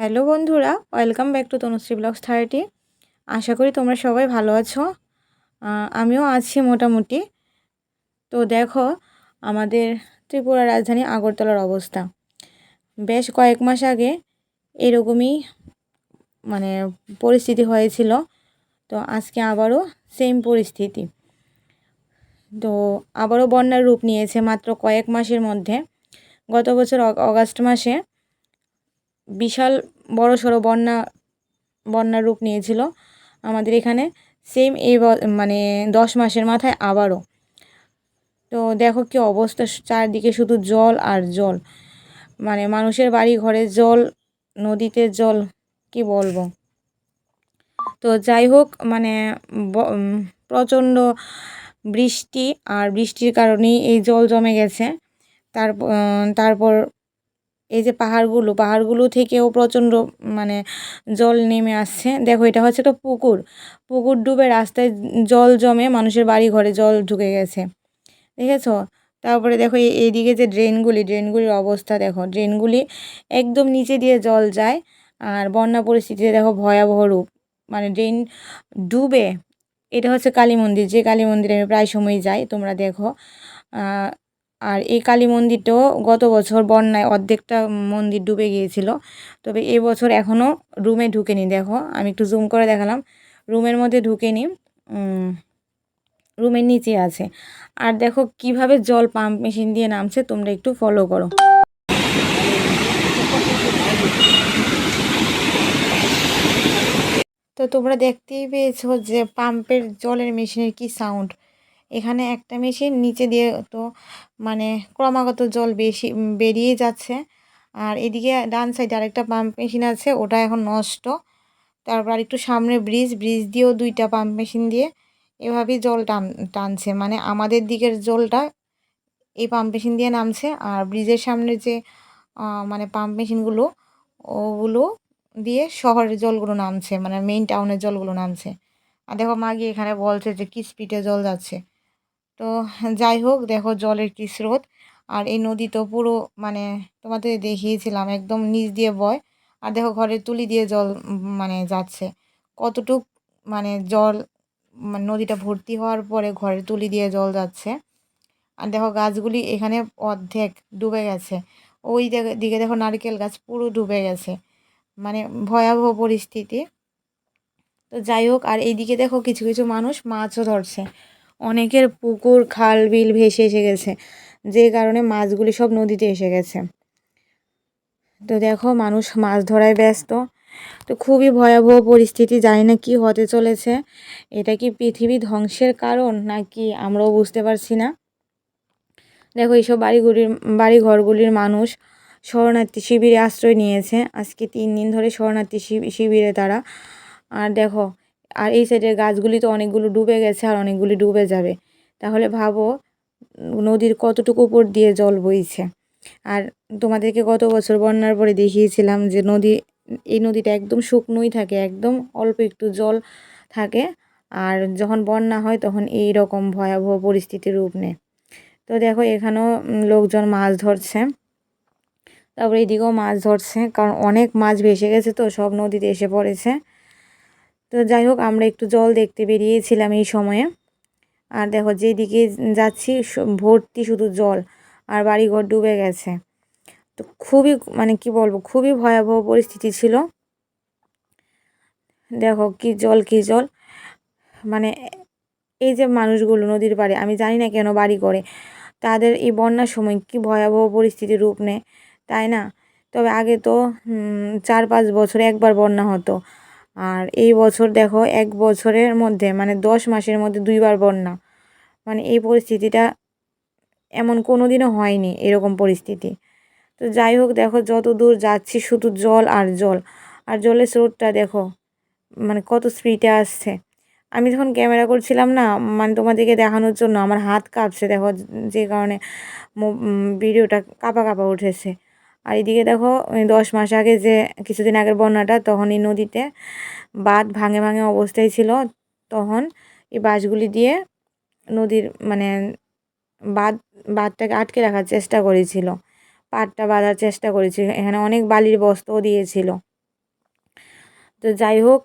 Hello বন্ধুরা, welcome back to Tanushree blogs thirty. আশা করি তোমরা সবাই ভালো আছো। আমিও আছি মোটামুটি। তো দেখো, আমাদের ত্রিপুরা রাজধানী আগরতলার অবস্থা। বেশ কয়েক মাস আগে এরকমই মানে পরিস্থিতি হয়েছিল। তো আজকে আবারও সেম পরিস্থিতি। তো আবারও বন্যার রূপ নিয়েছে মাত্র কয়েক মাসের মধ্যে। গত বছর অগ- অগাস্ট মাসে বিশাল বড় সড়ো বন্যা বন্যার রূপ নিয়েছিল আমাদের এখানে। সেম এই মানে দশ মাসের মাথায় আবারও। তো দেখো কি অবস্থা, চারদিকে শুধু জল আর জল। মানে মানুষের বাড়ি ঘরে জল, নদীতে জল, কি বলব? তো যাই হোক মানে প্রচণ্ড বৃষ্টি, আর বৃষ্টির কারণেই এই জল জমে গেছে। তারপর তারপর এই যে পাহাড়গুলো পাহাড়গুলো থেকেও প্রচণ্ড মানে জল নেমে আসছে। দেখো, এটা হচ্ছে একটা পুকুর। পুকুর ডুবে রাস্তায় জল জমে মানুষের বাড়ি ঘরে জল ঢুকে গেছে। দেখেছ? তারপরে দেখো, এই, এইদিকে যে ড্রেনগুলি, ড্রেনগুলির অবস্থা দেখো। ড্রেনগুলি একদম নিচে দিয়ে জল যায় আর বন্যা পরিস্থিতিতে দেখো ভয়াবহ রূপ। মানে ড্রেন ডুবে, এটা হচ্ছে কালী মন্দির। যে কালী মন্দিরে আমি প্রায় সময় যাই তোমরা দেখো। আর এই কালী মন্দিরটাও গত বছর বন্যায় অর্ধেকটা মন্দির ডুবে গিয়েছিল। তবে এবছর এখনও রুমে ঢুকেনি, দেখো। আমি একটু জুম করে দেখালাম। রুমের মধ্যে ঢুকেনি রুমের নিচে আছে। আর দেখো কীভাবে জল পাম্প মেশিন দিয়ে নামছে, তোমরা একটু ফলো করো। তো তোমরা দেখতেই পেয়েছ যে পাম্পের জলের মেশিনের কি সাউন্ড এখানে একটা মেশিন নিচে দিয়ে তো মানে ক্রমাগত জল বেশি বেরিয়ে যাচ্ছে। আর এদিকে ডান সাইডে আরেকটা পাম্প মেশিন আছে, ওটা এখন নষ্ট। তারপর আর একটু সামনে ব্রিজ ব্রিজ দিয়েও দুইটা পাম্প মেশিন দিয়ে এভাবেই জল টান, টানছে। মানে আমাদের দিকের জলটা এই পাম্প মেশিন দিয়ে নামছে, আর ব্রিজের সামনে যে মানে পাম্প মেশিনগুলো, ওগুলো দিয়ে শহরের জলগুলো নামছে মানে মেইন টাউনের জলগুলো নামছে। আর দেখো মাগি এখানে বলছে যে, কি স্পিডে জল যাচ্ছে? তো যাই হোক, দেখো জলের কি স্রোত। আর এই নদী তো পুরো মানে তোমাদের দেখিয়েছিলাম, একদম নিচ দিয়ে বয়। আর দেখো ঘরের তুলি দিয়ে জল মানে যাচ্ছে। কতটুক মানে জল মানে নদীটা ভর্তি হওয়ার পরে ঘরের তুলি দিয়ে জল যাচ্ছে। আর দেখো গাছগুলি এখানে অর্ধেক ডুবে গেছে। ওই দিকে দেখো নারকেল গাছ পুরো ডুবে গেছে। মানে ভয়াবহ পরিস্থিতি। তো যাই হোক, আর এইদিকে দেখো কিছু কিছু মানুষ মাছও ধরছে। অনেকের পুকুর, খাল, বিল ভেসে এসে গেছে, যে কারণে মাছগুলি সব নদীতে এসে গেছে। তো দেখো, মানুষ মাছ ধরায় ব্যস্ত। তো খুবই ভয়াবহ পরিস্থিতি, জানি না কি হতে চলেছে। এটা কি পৃথিবী ধ্বংসের কারণ, নাকি আমরাও বুঝতে পারছি না? দেখো, এইসব বাড়িগুলির বাড়ি ঘরগুলির মানুষ শরণার্থী শিবিরে আশ্রয় নিয়েছে। আজকে তিন দিন ধরে শরণার্থী শিবি- শিবিরে তারা। আর দেখো আর এই সাইডের গাছগুলি তো অনেকগুলো ডুবে গেছে আর অনেকগুলি ডুবে যাবে। তাহলে ভাবো, নদীর কতটুকু উপর দিয়ে জল বইছে? আর তোমাদেরকে গত বছর বন্যার পরে দেখিয়েছিলাম যে নদী, এই নদীটা একদম শুকনোই থাকে, একদম অল্প একটু জল থাকে। আর যখন বন্যা হয় তখন এই রকম ভয়াবহ পরিস্থিতির রূপ নেয়। তো দেখো, এখানেও লোকজন মাছ ধরছে। তারপরে এদিকেও মাছ ধরছে, কারণ অনেক মাছ ভেসে গেছে তো, সব নদীতে এসে পড়েছে। তো যাই হোক, আমরা একটু জল দেখতে বেরিয়েছিলাম এই সময়ে। আর দেখো, যেদিকে যাচ্ছি ভর্তি শুধু জল, আর বাড়িঘর ডুবে গেছে। তো খুবই মানে কি বলব, খুবই ভয়াবহ পরিস্থিতি ছিল। দেখো কি জল কি জল। মানে এই যে মানুষগুলো নদীর পাড়ে, আমি জানি না কেন বাড়ি করে, তাদের এই বন্যার সময় কি ভয়াবহ পরিস্থিতির রূপ নেয়, তাই না? তবে আগে তো চার পাঁচ বছরে একবার বন্যা হতো। আর এই বছর দেখো এক বছরের মধ্যে মানে দশ মাসের মধ্যে দুইবার বন্যা। মানে এই পরিস্থিতিটা এমন কোনো দিনও হয়নি এরকম পরিস্থিতি। তো যাই হোক দেখো, যত দূর যাচ্ছি শুধু জল আর জল। আর জলের স্রোতটা দেখো মানে কত স্পিডে আসছে। আমি যখন ক্যামেরা করছিলাম না মানে তোমাদেরকে দেখানোর জন্য, আমার হাত কাঁপছে দেখো, যে কারণে ভিডিওটা কাঁপা কাঁপা উঠেছে। আর এদিকে দেখো দশ মাস আগে যে কিছুদিন আগের বন্যাটা তখন এই নদীতে বাঁধ ভাঙে ভাঙে অবস্থায় ছিল। তখন এই বাঁশগুলি দিয়ে নদীর মানে বাঁধ, বাঁধটাকে আটকে রাখার চেষ্টা করেছিল। পাড়টা বাঁধার চেষ্টা করেছিল। এখানে অনেক বালির বস্তাও দিয়েছিল। তো যাই হোক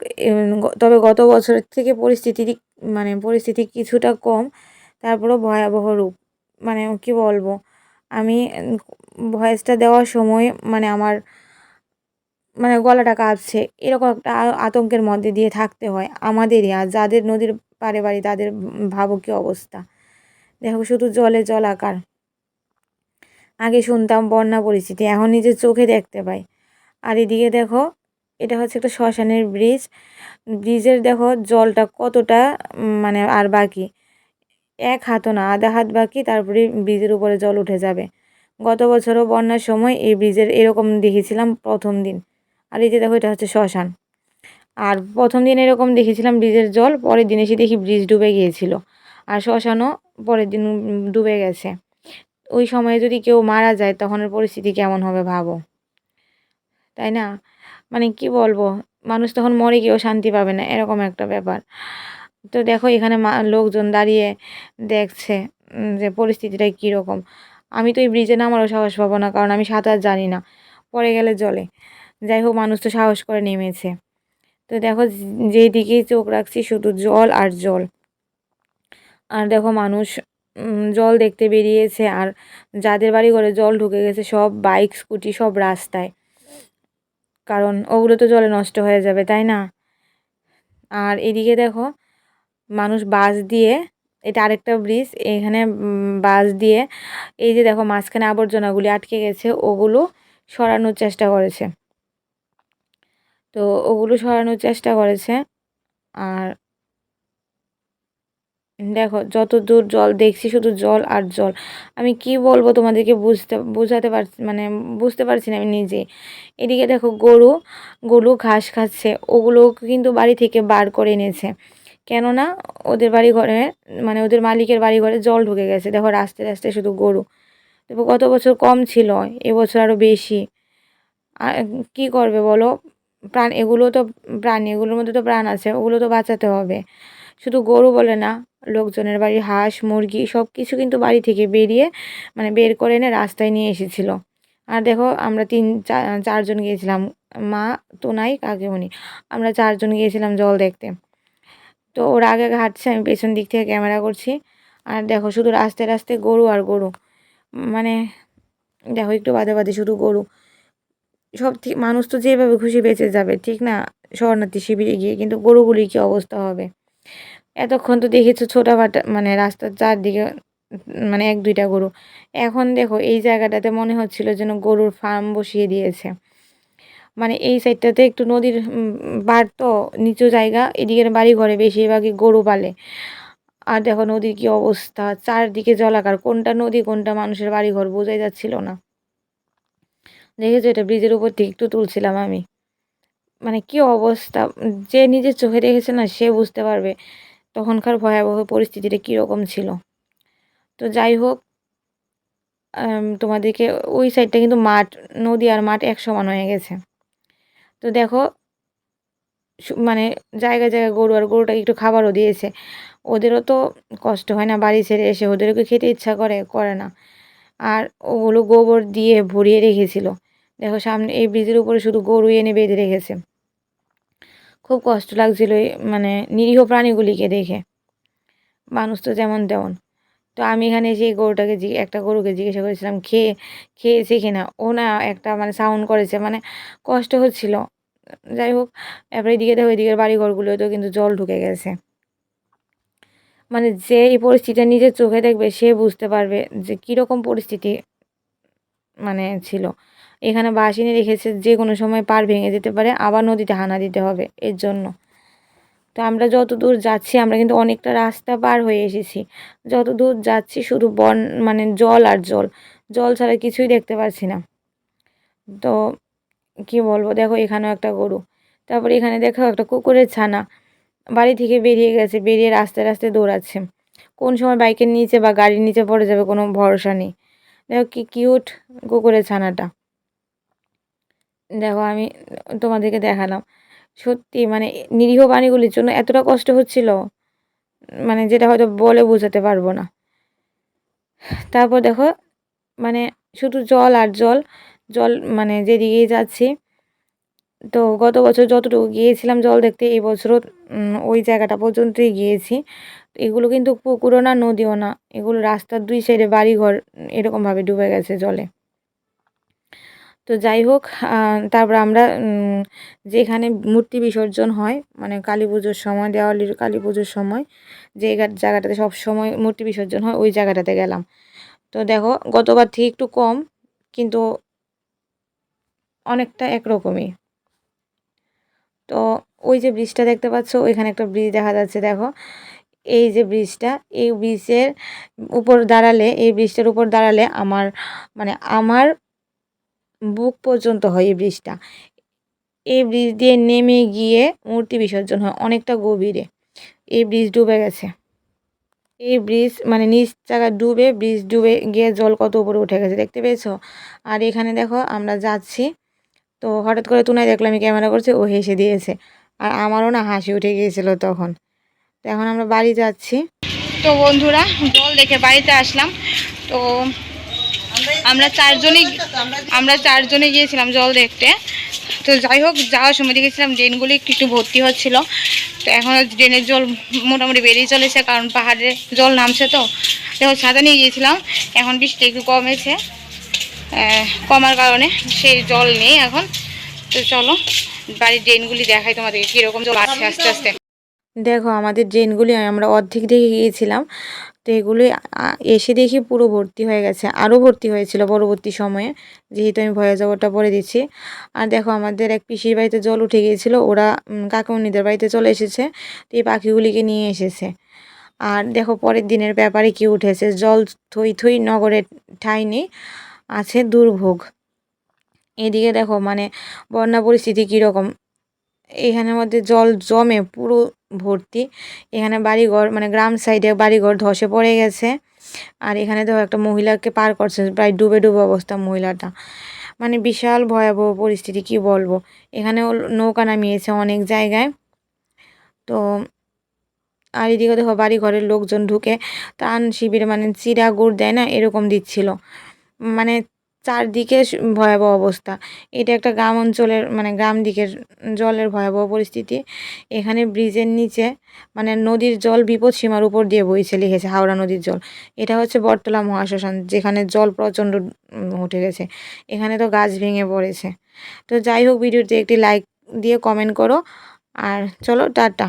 তবে গত বছরের থেকে পরিস্থিতি মানে পরিস্থিতি কিছুটা কম, তারপরেও ভয়াবহ রূপ। মানে কি বলব? আমি ভয়েসটা দেওয়ার সময় মানে আমার মানে গলাটা কাঁপছে। এরকম একটা আতঙ্কের মধ্যে দিয়ে থাকতে হয় আমাদেরই আর যাদের নদীর পাড়ে বাড়ি তাদের ভাবো কী অবস্থা। দেখো শুধু জলে জলাকার আগে শুনতাম বন্যা পরিস্থিতি, এখন নিজের চোখে দেখতে পাই। আর এদিকে দেখো, এটা হচ্ছে একটা শ্মশানের ব্রিজ ব্রিজের দেখো জলটা কতটা মানে আর বাকি। এক হাতও না, আধা হাত বাকি, তারপরে ব্রিজের উপরে জল উঠে যাবে। গত বছরও বন্যার সময় এই ব্রিজের এরকম দেখেছিলাম প্রথম দিন। আর এই যে দেখো, এটা হচ্ছে শ্মশান। আর প্রথম দিন এরকম দেখেছিলাম ব্রিজের জল, পরের দিন এসে দেখি ব্রিজ ডুবে গিয়েছিল। আর শ্মশানও পরের দিন ডুবে গেছে। ওই সময়ে যদি কেউ মারা যায়, তখনের পরিস্থিতি কেমন হবে ভাবো? তাই না? মানে কি বলব? মানুষ তখন মরে গিয়েও শান্তি পাবে না, এরকম একটা ব্যাপার। তো দেখো এখানে লোকজন দাঁড়িয়ে দেখছে যে পরিস্থিতিটা কীরকম। আমি তো এই ব্রিজে নামারও সাহস পাবো না, কারণ আমি সাঁতার জানি না। পড়ে গেলে জলে। যাই হোক, মানুষ তো সাহস করে নেমেছে। তো দেখো যেদিকেই চোখ রাখছি, শুধু জল আর জল। আর দেখো, মানুষ জল দেখতে বেরিয়েছে, আর যাদের বাড়ি ঘরে জল ঢুকে গেছে, সব বাইক, স্কুটি, সব রাস্তায়। কারণ ওগুলো তো জলে নষ্ট হয়ে যাবে, তাই না? আর এদিকে দেখো মানুষ বাস দিয়ে, এটা আরেকটা ব্রিজ, এখানে বাস দিয়ে, এই যে দেখো মাঝখানে আবর্জনাগুলি আটকে গেছে, ওগুলো সরানোর চেষ্টা করেছে। তো ওগুলো সরানোর চেষ্টা করেছে, আর দেখো যত দূর জল দেখছি শুধু জল আর জল। আমি কি বলব তোমাদেরকে বুঝতে, বোঝাতে পারছি মানে বুঝতে পারছি না আমি নিজে এদিকে দেখো গরু গরু ঘাস খাচ্ছে ওগুলো কিন্তু বাড়ি থেকে বার করে এনেছে। কেননা ওদের বাড়ি ঘরে মানে ওদের মালিকের বাড়ি ঘরে জল ঢুকে গেছে। দেখো রাস্তায় রাস্তায় শুধু গরু। দেখো গত বছর কম ছিল, এবছর আরও বেশি। আর কী করবে বলো? প্রাণ, এগুলো তো প্রাণী, এগুলোর মধ্যে তো প্রাণ আছে, ওগুলো তো বাঁচাতে হবে। শুধু গরু বলে না, লোকজনের বাড়ি, হাঁস, মুরগি সব কিছু কিন্তু বাড়ি থেকে বেরিয়ে মানে বের করে এনে রাস্তায় নিয়ে এসেছিল। আর দেখো আমরা তিন চারজন গিয়েছিলাম। মা, তো তোনাই কাকিমণি। আমরা চারজন গিয়েছিলাম জল দেখতে। তো ওরা আগে হাঁটছে, আমি পেছন দিক থেকে ক্যামেরা করছি। আর দেখো শুধু রাস্তায় রাস্তায় গরু আর গরু। মানে দেখো একটু বাদে বাদে শুধু গরু। সব ঠিক মানুষ তো যেভাবে খুশি বেঁচে যাবে, ঠিক না? শরণার্থী শিবিরে গিয়ে কিন্তু গরুগুলির কী অবস্থা হবে? এতক্ষণ তো দেখেছ ছোটাফাটা মানে রাস্তার চারদিকে মানে এক দুইটা গরু। এখন দেখো এই জায়গাটাতে মনে হচ্ছিল যেন গরুর ফার্ম বসিয়ে দিয়েছে। মানে এই সাইডটাতে একটু নদীর পাড় তো, নিচু জায়গা, এদিকের বাড়ি ঘরে বেশিরভাগই গরু পালে। আর দেখো নদীর কি অবস্থা, চারদিকে জলাকার, কোনটা নদী, কোনটা মানুষের বাড়ি ঘর বোঝাই যাচ্ছিল না। দেখেছ, এটা ব্রিজের উপর থেকে একটু তুলছিলাম আমি। মানে কি অবস্থা, যে নিজের চোখে দেখেছে না, সে বুঝতে পারবে তখনকার ভয়াবহ পরিস্থিতিটা কীরকম ছিল। তো যাই হোক তোমাদেরকে ওই সাইডটা কিন্তু মাঠ, নদী আর মাঠ এক সমান হয়ে গেছে। তো দেখো মানে জায়গায় জায়গায় গরু আর গরুটাকে একটু খাবারও দিয়েছে। ওদেরও তো কষ্ট হয় না বাড়ি ছেড়ে এসে ওদেরকে খেতে ইচ্ছা করে? করে না। আর ওগুলো গোবর দিয়ে ভরিয়ে রেখেছিল। দেখো সামনে, এই ব্রিজের উপরে শুধু গরু এনে বেঁধে রেখেছে। খুব কষ্ট লাগছিল মানে নিরীহ প্রাণীগুলিকে দেখে। মানুষ তো যেমন তেমন। তো আমি এখানে এসে এই গরুটাকে একটা গরুকে জিজ্ঞাসা করেছিলাম খেয়ে খেয়েছে কিনা ও না একটা মানে সাউন্ড করেছে মানে কষ্ট হচ্ছিল। যাই হোক, এবার এদিকে দেখো, এদিকের বাড়ি ঘরগুলোতেও কিন্তু জল ঢুকে গেছে। মানে যে এই পরিস্থিতিটা নিজের চোখে দেখবে, সে বুঝতে পারবে যে কীরকম পরিস্থিতি মানে ছিল। এখানে বাঁশ এনে রেখেছে যে কোনো সময় পার ভেঙে যেতে পারে, আবার নদীতে হানা দিতে হবে এর জন্য। তো আমরা যত দূর যাচ্ছি, আমরা কিন্তু অনেকটা রাস্তা পার হয়ে এসেছি। যত দূর যাচ্ছি, শুধু বন মানে জল আর জল। জল ছাড়া কিছুই দেখতে পাচ্ছি না। তো কি বলব? দেখো, এখানেও একটা গরু। তারপরে এখানে দেখো একটা কুকুরের ছানা। বাড়ি থেকে বেরিয়ে গেছে, বেরিয়ে রাস্তায় রাস্তায় দৌড়াচ্ছে। কোন সময় বাইকের নিচে বা গাড়ির নিচে পড়ে যাবে কোনো ভরসা নেই। দেখো কি কিউট কুকুরের ছানাটা। দেখো, আমি তোমাদেরকে দেখালাম। সত্যি মানে নিরীহ প্রাণীগুলির জন্য এতটা কষ্ট হচ্ছিল মানে যেটা হয়তো বলে বোঝাতে পারব না। তারপর দেখো মানে শুধু জল আর জল জল মানে যেদিকেই যাচ্ছি। তো গত বছর যতটুকু গিয়েছিলাম জল দেখতে, এই বছরও ওই জায়গাটা পর্যন্তই গিয়েছি। এগুলো কিন্তু পুকুরও না, নদীও না। এগুলো রাস্তার দুই সাইডে বাড়িঘর, এরকমভাবে ডুবে গেছে জলে। তো যাই হোক তারপর আমরা যেখানে মূর্তি বিসর্জন হয় মানে কালী পুজোর সময়, দেওয়ালির কালী পুজোর সময়, যে জায়গাটাতে সব সময় মূর্তি বিসর্জন হয়, ওই জায়গাটাতে গেলাম। তো দেখো, গতবার থেকে একটু কম, কিন্তু অনেকটা একরকমই। তো ওই যে ব্রিজটা দেখতে পাচ্ছ, ওইখানে একটা ব্রিজ দেখা যাচ্ছে, দেখো। এই যে ব্রিজটা, এই ব্রিজের উপর দাঁড়ালে, এই ব্রিজটার উপর দাঁড়ালে আমার মানে আমার বুক পর্যন্ত হয় এই ব্রিজটা। এই ব্রিজ দিয়ে নেমে গিয়ে মূর্তি বিসর্জন হয়, অনেকটা গভীরে। এই ব্রিজ ডুবে গেছে। এই ব্রিজ মানে নিচ জায়গা ডুবে, ব্রিজ ডুবে গিয়ে জল কত উপরে উঠে গেছে, দেখতে পেয়েছ? আর এখানে দেখো, আমরা যাচ্ছি তো হঠাৎ করে তুনাই দেখলাম আমি ক্যামেরা করছে, ও হেসে দিয়েছে। আর আমারও না হাসি উঠে গিয়েছিল তখন। তো এখন আমরা বাড়ি যাচ্ছি। তো বন্ধুরা, জল দেখে বাড়িতে আসলাম। তো আমরা চারজনে আমরা চারজনে গিয়েছিলাম জল দেখতে। তো যাই হোক, যাওয়ার সময় দেখেছিলাম ড্রেনগুলি একটু ভর্তি হচ্ছিল। তো এখন ড্রেনের জল মোটামুটি বেরিয়ে চলেছে, কারণ পাহাড়ে জল নামছে তো। দেখো সাদা নিয়ে গিয়েছিলাম। এখন বৃষ্টি একটু কমেছে। কমার কারণে সেই জল নেই এখন। তো চলো, বাড়ির ড্রেনগুলি দেখাই তোমাদেরকে কীরকম জল আছে আস্তে আস্তে। দেখো, আমাদের ড্রেনগুলি আমরা অর্ধেক দেখে গিয়েছিলাম। তো এগুলি এসে দেখি পুরো ভর্তি হয়ে গেছে। আরও ভর্তি হয়েছিল পরবর্তী সময়ে, যেহেতু আমি ভয়ে যাবরটা পরে দিচ্ছি। আর দেখো, আমাদের এক পিসির বাড়িতে জল উঠে গিয়েছিল, ওরা কাকুমনিদের বাড়িতে চলে এসেছে, তো এই পাখিগুলিকে নিয়ে এসেছে। আর দেখো, পরের দিনের ব্যাপারে কি উঠেছে, জল থই থই নগরের ঠাই নেই। আছে দুর্ভোগ। এদিকে দেখো মানে বন্যা পরিস্থিতি কীরকম? এখানের মধ্যে জল জমে পুরো ভর্তি। এখানে বাড়িঘর মানে গ্রাম সাইডে বাড়িঘর ধসে পড়ে গেছে। আর এখানে দেখো, একটা মহিলাকে পার করছে, প্রায় ডুবে ডুবে অবস্থা মহিলাটা। মানে বিশাল ভয়াবহ পরিস্থিতি, কি বলব? এখানেও নৌকা নামিয়েছে অনেক জায়গায়। তো আর এদিকে দেখো বাড়ি ঘরের লোকজন ঢুকে ত্রাণ শিবির মানে চিরা গুড় দেয় না, এরকম দিচ্ছিল। মানে চারদিকে ভয়াবহ অবস্থা। এটা একটা গ্রাম অঞ্চলের মানে গ্রাম দিকের জলের ভয়াবহ পরিস্থিতি। এখানে ব্রিজের নিচে মানে নদীর জল বিপদ সীমার উপর দিয়ে বইছে লিখেছে, হাওড়া নদীর জল। এটা হচ্ছে বটতলা মহাশ্মশান, যেখানে জল প্রচণ্ড উঠে গেছে। এখানে তো গাছ ভেঙে পড়েছে। তো যাই হোক, ভিডিওতে একটি লাইক দিয়ে কমেন্ট করো। আর চলো, টাটা।